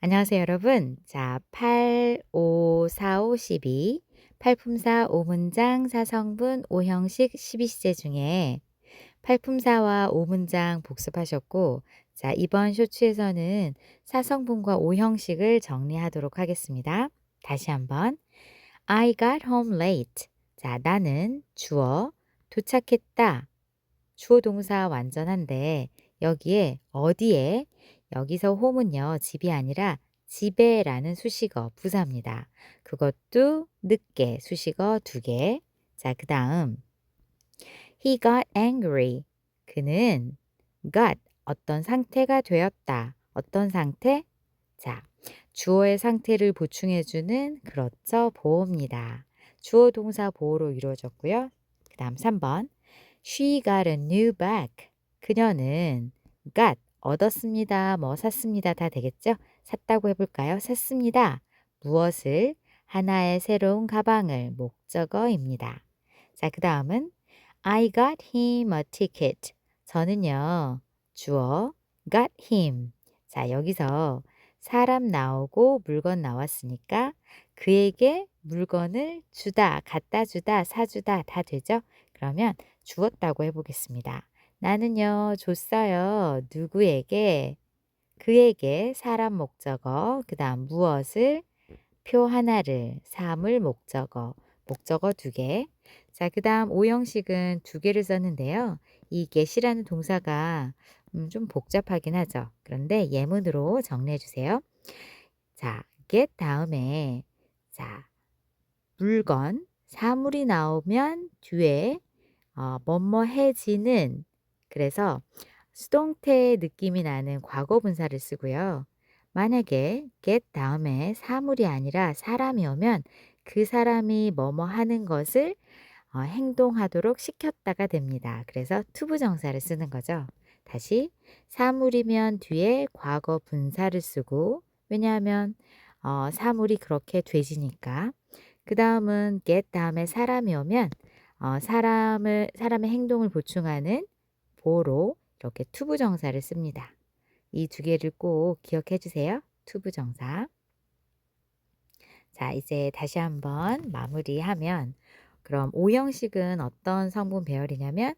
안녕하세요, 여러분. 자, 8, 5, 4, 5, 12. 팔품사 5문장 사성분 5형식 12시제 중에 팔품사와 5문장 복습하셨고, 자, 이번 쇼츠에서는 사성분과 5형식을 정리하도록 하겠습니다. 다시 한번. I got home late. 자, 나는 주어 도착했다. 주어 동사 완전한데 여기에 어디에 여기서 home은요 집이 아니라 집에라는 수식어 부사입니다. 그것도 늦게 수식어 두 개. 자, 그 다음 he got angry. 그는 got 어떤 상태가 되었다. 어떤 상태? 자, 주어의 상태를 보충해주는 그렇죠 보호입니다. 주어 동사 보호로 이루어졌고요. 그 다음 3번 She got a new bag. 그녀는 got 얻었습니다. 뭐 샀습니다. 다 되겠죠? 샀다고 해볼까요? 샀습니다. 무엇을? 하나의 새로운 가방을 목적어입니다. 자, 그 다음은 I got him a ticket. 저는요, 주어 got him. 자, 여기서 사람 나오고 물건 나왔으니까 그에게 물건을 주다, 갖다 주다, 사주다 다 되죠? 그러면 주었다고 해보겠습니다. 나는요, 줬어요. 누구에게? 그에게 사람 목적어, 그 다음 무엇을? 표 하나를, 사물 목적어, 목적어 두 개. 자, 그 다음 오형식은 두 개를 썼는데요. 이 get이라는 동사가 음, 좀 복잡하긴 하죠. 그런데 예문으로 정리해 주세요. 자, get 다음에 자, 물건, 사물이 나오면 뒤에 어, 뭐뭐 해지는 그래서 수동태의 느낌이 나는 과거 분사를 쓰고요. 만약에 get 다음에 사물이 아니라 사람이 오면 그 사람이 뭐뭐 하는 것을 어, 행동하도록 시켰다가 됩니다. 그래서 투부 정사를 쓰는 거죠. 다시 사물이면 뒤에 과거 분사를 쓰고 왜냐하면 어, 사물이 그렇게 되지니까 그 다음은 get 다음에 사람이 오면 어, 사람을 사람의 행동을 보충하는 보로 이렇게 투부 정사를 씁니다. 이 두 개를 꼭 기억해 주세요. 투부 정사. 자, 이제 다시 한번 마무리하면 그럼 오형식은 어떤 성분 배열이냐면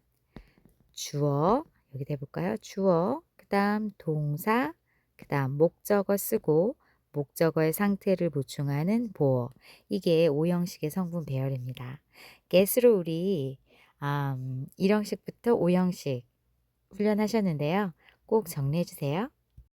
주어 여기 대볼까요? 주어 그 다음 동사 그 다음 목적어 쓰고 목적어의 상태를 보충하는 보어 이게 오형식의 성분 배열입니다. get으로 우리 음, 1형식부터 5형식 훈련하셨는데요. 꼭 정리해 주세요.